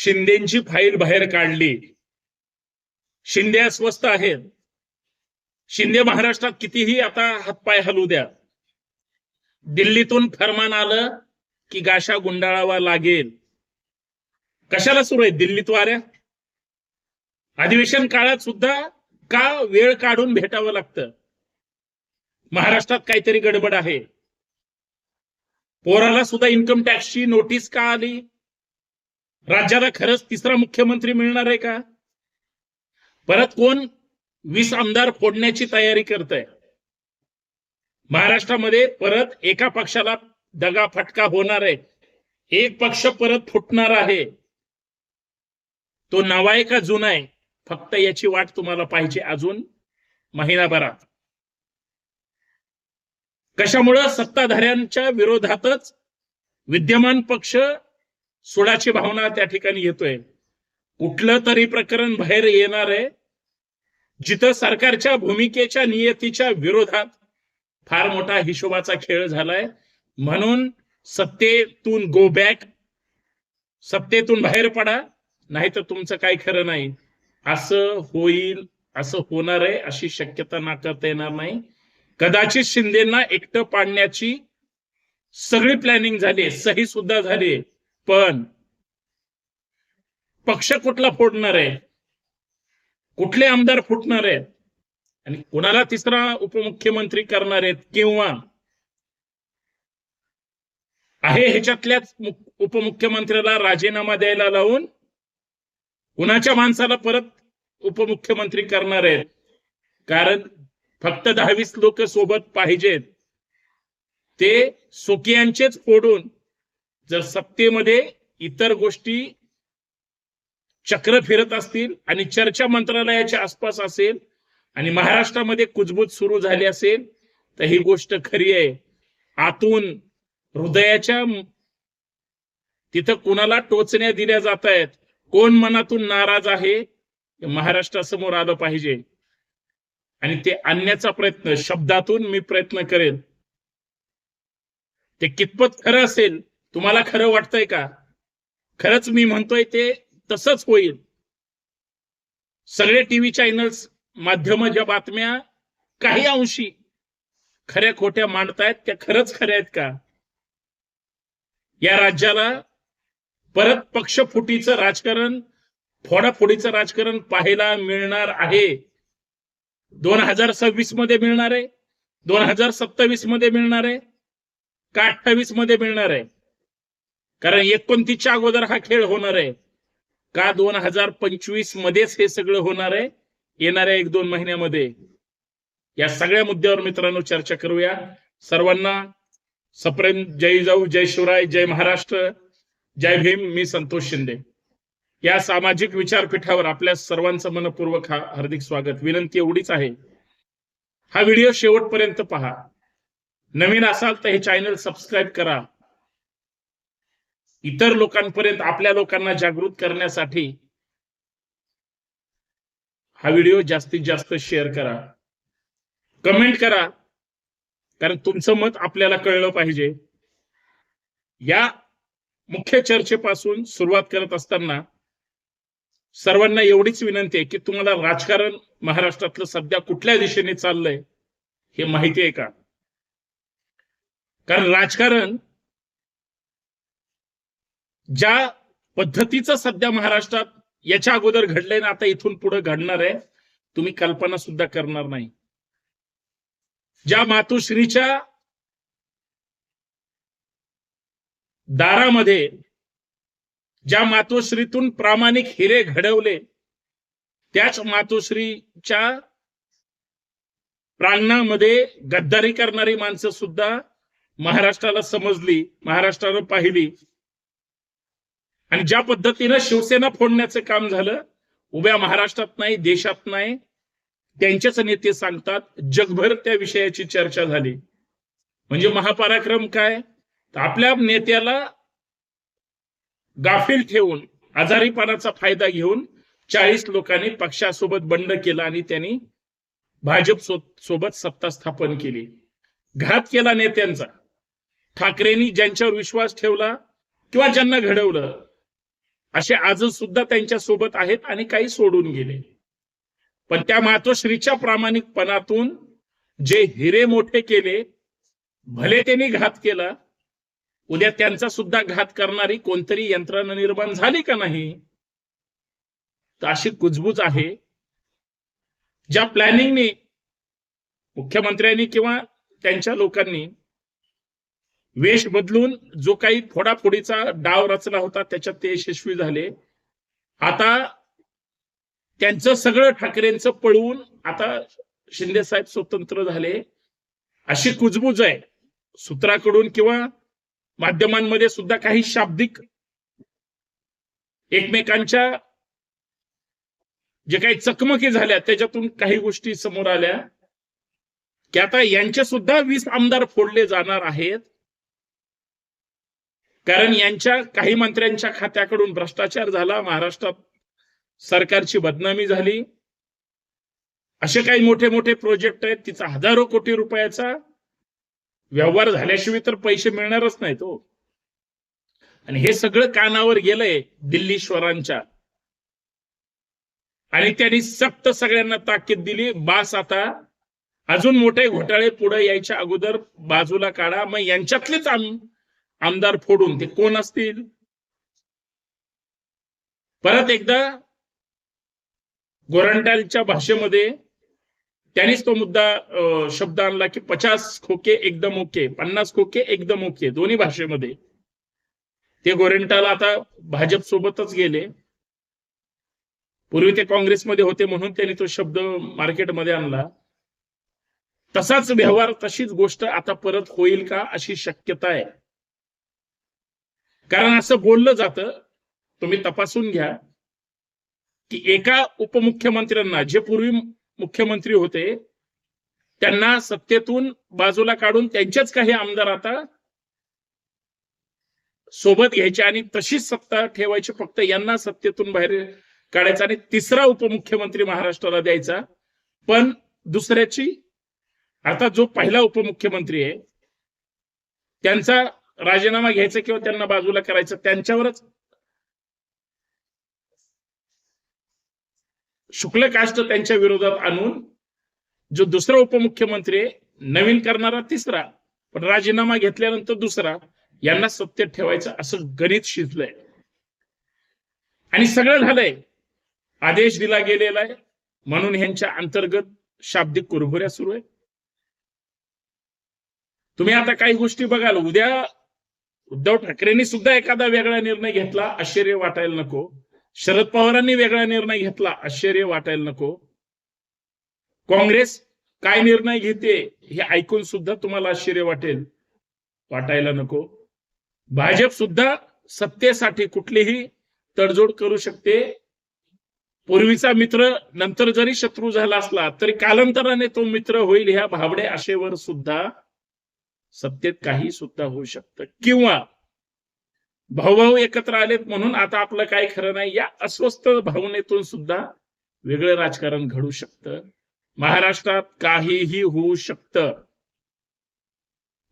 शिंदेची file बाहेर काढली. शिंदे अस्वस्थ आहेत. शिंदे महाराष्ट्रात कितीही आता हातपाय हलू द्या. दिल्लीतून फरमान आलं की गाशा गुंडाळावा लागेल. कशाला सुरू आहे? दिल्लीत वाऱ्या? अधिवेशन काळात सुद्धा का वेळ काढून भेटावं लागतं? महाराष्ट्रात काहीतरी गडबड आहे. पोराला सुद्धा इन्कम टॅक्सची नोटीस का आली? राज्याला खरंच तिसरा मुख्यमंत्री मिळणार आहे का? परत कोण वीस आमदार फोडण्याची तयारी करत आहे महाराष्ट्रामध्ये परत एका पक्षाला दगा फटका होणार आहे. एक पक्ष परत फुटणार आहे. तो नवा आहे का जुना आहे? फक्त याची वाट तुम्हाला पाहिजे अजून महिनाभरात. कशामुळं सत्ताधाऱ्यांच्या विरोधातच विद्यमान पक्ष सोडाची भावना त्या ठिकाणी येतोय. कुठलं तरी प्रकरण बाहेर येणार आहे. जिथं सरकारच्या भूमिकेच्या नियतीच्या विरोधात फार मोठा हिशोबाचा खेळ झालाय. म्हणून सत्तेतून गो बॅक सत्तेतून बाहेर पडा नाहीतर तुमचं काही खरं नाही. असं होईल असं होणार आहे अशी शक्यता नाकारता येणार नाही. कदाचित शिंदेना एकटं पाडण्याची सगळी प्लॅनिंग झाली सही सुद्धा झाली पण पक्ष कुठला फोडणार आहे? कुठले आमदार फुटणार आहेत? आणि कुणाला तिसरा उपमुख्यमंत्री करणार आहेत किंवा आहे ह्याच्यातल्याच उपमुख्यमंत्र्याला राजीनामा द्यायला लावून कुणाच्या माणसाला परत उपमुख्यमंत्री करणार आहेत? कारण फक्त दहावीस लोक सोबत पाहिजेत. ते सुकियांचेच फोडून जर सत्तेमध्ये इतर गोष्टी चक्र फिरत असतील आणि चर्चा मंत्रालयाच्या आसपास असेल आणि महाराष्ट्रामध्ये कुजबूज सुरू झाली असेल तर ही गोष्ट खरी आहे. आतून हृदयाच्या तिथं कुणाला टोचण्या दिल्या जात आहेत कोण मनातून नाराज आहे हे महाराष्ट्रासमोर आलं पाहिजे. आणि ते आणण्याचा प्रयत्न शब्दातून मी प्रयत्न करेन. ते कितपत खरं असेल तुम्हाला खरं वाटतंय का? खरंच मी म्हणतोय ते तसंच होईल. सगळे टीव्ही चॅनल्स माध्यम ज्या बातम्या काही अंशी खऱ्या खोट्या मांडतायत त्या खरंच खऱ्या आहेत का? या राज्याला परत पक्षफुटीचं राजकारण फोडाफोडीचं राजकारण पाहायला मिळणार आहे. दोन हजार सव्वीसमध्ये मिळणार आहे. दोन हजार सत्तावीसमध्ये मिळणार आहे. का अठ्ठावीसमध्ये मिळणार आहे? कारण एकोणतीसच्या अगोदर हा खेळ होणार आहे. का दोन हजार पंचवीस मध्येच हे सगळं होणार आहे? येणाऱ्या एक दोन महिन्यामध्ये. या सगळ्या मुद्द्यावर मित्रांनो चर्चा करूया. सर्वांना सप्रेम जय जाऊ जय शिवराय जय महाराष्ट्र जय भीम मी संतोष शिंदे. या सामाजिक विचारपीठावर आपल्या सर्वांचं मनपूर्वक हा- हार्दिक स्वागत. विनंती एवढीच आहे. हा व्हिडिओ शेवटपर्यंत पहा. नवीन असाल तर हे चॅनल सबस्क्राईब करा. इतर लोकांपर्यंत आपल्या लोकांना जागृत करण्यासाठी हा व्हिडिओ जास्तीत जास्त शेअर करा. कमेंट करा. कारण तुमचं मत आपल्याला कळलं पाहिजे. या मुख्य चर्चेपासून सुरुवात करत असताना सर्वांना एवढीच विनंती आहे की तुम्हाला राजकारण महाराष्ट्रातलं सध्या कुठल्या दिशेने चाललंय हे माहिती आहे का? कारण राजकारण ज्या पद्धतीचं सध्या महाराष्ट्रात याच्या अगोदर घडलंय ना आता इथून पुढे घडणार आहे तुम्ही कल्पना सुद्धा करणार नाही. ज्या मातोश्रीच्या दारामध्ये ज्या मातोश्रीतून प्रामाणिक हिरे घडवले त्याच मातोश्रीच्या प्रांगणामध्ये गद्दारी करणारी माणसं सुद्धा महाराष्ट्राला समजली महाराष्ट्राला पाहिली. आणि ज्या पद्धतीनं शिवसेना फोडण्याचं काम झालं उभ्या महाराष्ट्रात नाही देशात नाही त्यांचेच नेते सांगतात जगभर त्या विषयाची चर्चा झाली. म्हणजे महापराक्रम काय? आपल्या नेत्याला गाफील ठेवून आजारीपणाचा फायदा घेऊन चाळीस लोकांनी पक्षासोबत बंड केला आणि त्यांनी भाजप सो- सोबत सत्ता स्थापन केली. घात केला नेत्यांचा. ठाकरेंनी ज्यांच्यावर विश्वास ठेवला किंवा ज्यांना घडवलं असे आज सुद्धा त्यांच्यासोबत आहेत आणि काही सोडून गेले. पण त्या मातोश्रीच्या प्रामाणिकपणातून जे हिरे मोठे केले भले त्यांनी घात केला उद्या त्यांचा सुद्धा घात करणारी कोणतरी यंत्रणा निर्माण झाली का नाही? तर अशी कुजबूज आहे. ज्या प्लॅनिंगने मुख्यमंत्र्यांनी किंवा त्यांच्या लोकांनी वेश बदलून जो काही फोडाफोडीचा डाव रचला होता त्याच्यात ते यशस्वी झाले. आता त्यांचं सगळं ठाकरेंचं पळवून आता शिंदे साहेब स्वतंत्र झाले. अशी कुजबूज आहे. सूत्राकडून किंवा माध्यमांमध्ये सुद्धा काही शाब्दिक एकमेकांच्या जे काही चकमकी झाल्या त्याच्यातून काही गोष्टी समोर आल्या. की आता यांचे सुद्धा वीस आमदार फोडले जाणार आहेत. कारण यांच्या काही मंत्र्यांच्या खात्याकडून भ्रष्टाचार झाला महाराष्ट्रात सरकारची बदनामी झाली. असे काही मोठे मोठे प्रोजेक्ट आहेत तिचा हजारो कोटी रुपयाचा व्यवहार झाल्याशिवाय तर पैसे मिळणारच नाही तो हो. आणि हे सगळं कानावर गेलंय दिल्लीश्वरांच्या आणि त्यांनी सक्त सगळ्यांना ताकीद दिली बास आता अजून मोठे घोटाळे पुढे यायच्या अगोदर बाजूला काढा. मग यांच्यातलेच आम्ही आमदार फोडून ते कोण असतील? परत एकदा गोरंट्यालच्या भाषेमध्ये त्यांनीच तो मुद्दा शब्द आणला की पचास खोके एकदम ओके पन्नास खोके एकदम ओके दोन्ही भाषेमध्ये. ते गोरेंटाल आता भाजप सोबतच गेले. पूर्वी ते काँग्रेसमध्ये होते म्हणून त्यांनी तो शब्द मार्केटमध्ये आणला. तसाच व्यवहार तशीच गोष्ट आता परत होईल का अशी शक्यता आहे. कारण असं बोललं जातं तुम्ही तपासून घ्या की एका उपमुख्यमंत्र्यांना जे पूर्वी मुख्यमंत्री होते त्यांना सत्तेतून बाजूला काढून त्यांच्याच काही आमदार आता सोबत घ्यायचे आणि तशीच सत्ता ठेवायची फक्त यांना सत्तेतून बाहेर काढायचा आणि तिसरा उपमुख्यमंत्री महाराष्ट्राला द्यायचा. पण दुसऱ्याची आता जो पहिला उपमुख्यमंत्री आहे त्यांचा राजीनामा घ्यायचा किंवा त्यांना बाजूला करायचं त्यांच्यावरच. शुक्ल काष्ट त्यांच्या विरोधात आणून जो दुसरा उपमुख्यमंत्री नवीन करणारा तिसरा पण राजीनामा घेतल्यानंतर दुसरा यांना सत्तेत ठेवायचं असं गणित शिजलंय. आणि सगळं झालंय. आदेश दिला गेलेला आहे. म्हणून ह्यांच्या अंतर्गत शाब्दिक कुरघुऱ्या सुरू आहे तुम्ही आता काही गोष्टी बघाल. उद्या उद्धव ठाकरेंनी सुद्धा एखादा वेगळा निर्णय घेतला आश्चर्य वाटायला नको. शरद पवारांनी वेगळा निर्णय घेतला आश्चर्य वाटायला नको. काँग्रेस काय निर्णय घेते हे ऐकून सुद्धा तुम्हाला आश्चर्य वाटेल वाटायला नको. भाजप सुद्धा सत्तेसाठी कुठलीही तडजोड करू शकते. पूर्वीचा मित्र नंतर जरी शत्रू झाला असला तरी कालांतराने तो मित्र होईल ह्या भाबडे आशेवर सुद्धा. सत्तेत काही सुद्धा होऊ शकतं. किंवा भाऊभाऊ एकत्र आलेत म्हणून आता आपलं काय खरं नाही या अस्वस्थ भावनेतून सुद्धा वेगळं राजकारण घडू शकतं. महाराष्ट्रात काहीही होऊ शकतं.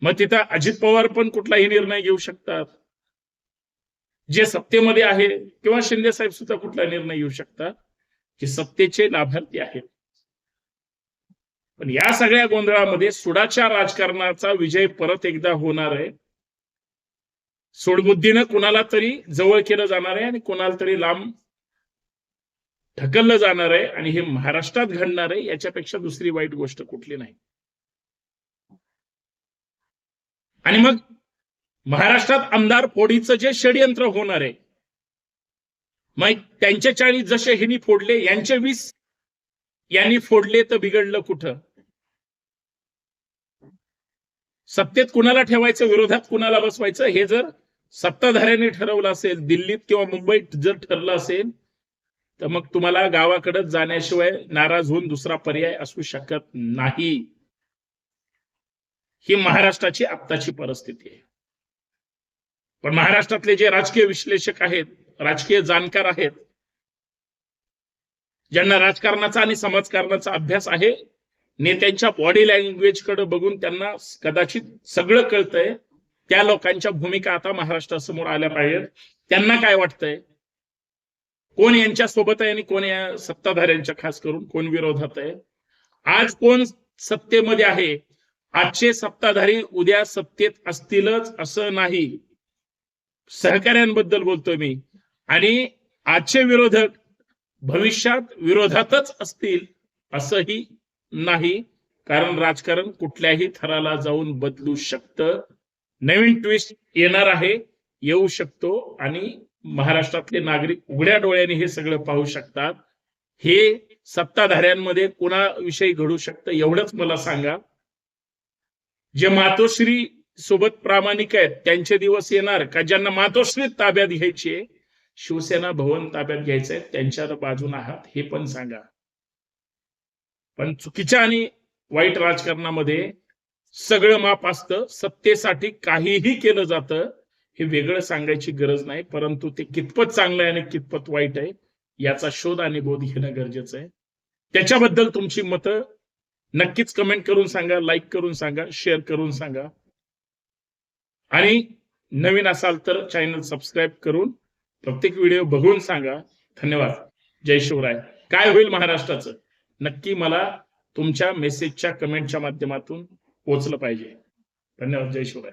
मग तिथं अजित पवार पण कुठलाही निर्णय घेऊ शकतात. जे सत्तेमध्ये आहे किंवा शिंदे साहेब सुद्धा कुठला निर्णय घेऊ शकतात की सत्तेचे लाभार्थी आहेत. पण या सगळ्या गोंधळामध्ये सुडाच्या राजकारणाचा विजय परत एकदा होणार आहे. सोडबुद्धीनं कुणाला तरी जवळ केलं जाणार आहे आणि कुणाला तरी लांब ढकललं जाणार आहे आणि हे महाराष्ट्रात घडणार आहे याच्यापेक्षा दुसरी वाईट गोष्ट कुठली नाही. आणि मग महाराष्ट्रात आमदार फोडीचं जे षडयंत्र होणार आहे मग त्यांचे चाळीस जसे हिनी फोडले यांचे वीस यांनी फोडले तर बिघडलं कुठं? सत्तेत कुणाला ठेवायचं विरोधात कुणाला बसवायचं? हे जर सत्ताधाऱ्यांनी ठरवलं असेल दिल्लीत किंवा मुंबईत जर ठरलं असेल तर मग तुम्हाला गावाकडे जाण्याशिवाय नाराज होऊन दुसरा पर्याय असू शकत नाही. ही महाराष्ट्राची आत्ताची परिस्थिती आहे. पण महाराष्ट्रातले जे राजकीय विश्लेषक आहेत राजकीय जाणकार आहेत ज्यांना राजकारणाचा आणि समाजकारणाचा अभ्यास आहे नेत्यांच्या बॉडी लँग्वेजकडे बघून त्यांना कदाचित सगळं कळतंय. त्या लोकांच्या भूमिका आता महाराष्ट्रासमोर आल्या पाहिजेत. त्यांना काय वाटतंय? कोण यांच्या सोबत आहे आणि कोण या सत्ताधाऱ्यांच्या खास करून? कोण विरोधात आहे? आज कोण सत्तेमध्ये आहे? आजचे सत्ताधारी उद्या सत्तेत असतीलच असं नाही. सहकाऱ्यांबद्दल बोलतोय मी. आणि आजचे विरोधक भविष्यात विरोधातच असतील असंही नाही कारण राजकारण कुठल्याही थराला जाऊन बदलू शकतं. नवीन ट्विस्ट येणार आहे येऊ शकतो आणि महाराष्ट्रातले नागरिक उघड्या डोळ्याने हे सगळं पाहू शकतात. हे सत्ताधाऱ्यांमध्ये कोणाविषयी घडू शकतं एवढंच मला सांगा. जे मातोश्री सोबत प्रामाणिक आहेत त्यांचे दिवस येणार का? ज्यांना मातोश्री ताब्यात घ्यायची आहे शिवसेना भवन ताब्यात घ्यायचं आहे त्यांच्या बाजून आहात हे पण सांगा. पण चुकीच्या आणि वाईट राजकारणामध्ये सगळं माप असतं सत्तेसाठी काहीही केलं जातं हे वेगळं सांगायची गरज नाही परंतु ते कितपत चांगलं आहे आणि कितपत वाईट आहे याचा शोध आणि बोध घेणं गरजेचं आहे. त्याच्याबद्दल तुमची मतं नक्कीच कमेंट करून सांगा लाईक करून सांगा शेअर करून सांगा. आणि नवीन असाल तर चॅनल सबस्क्राईब करून प्रत्येक व्हिडिओ बघून सांगा. धन्यवाद. जय शिवराय. काय होईल महाराष्ट्राचं? नक्की मला तुमच्या मेसेजच्या कमेंटच्या माध्यमातून पोहोचलं पाहिजे. धन्यवाद. जय शिवराय.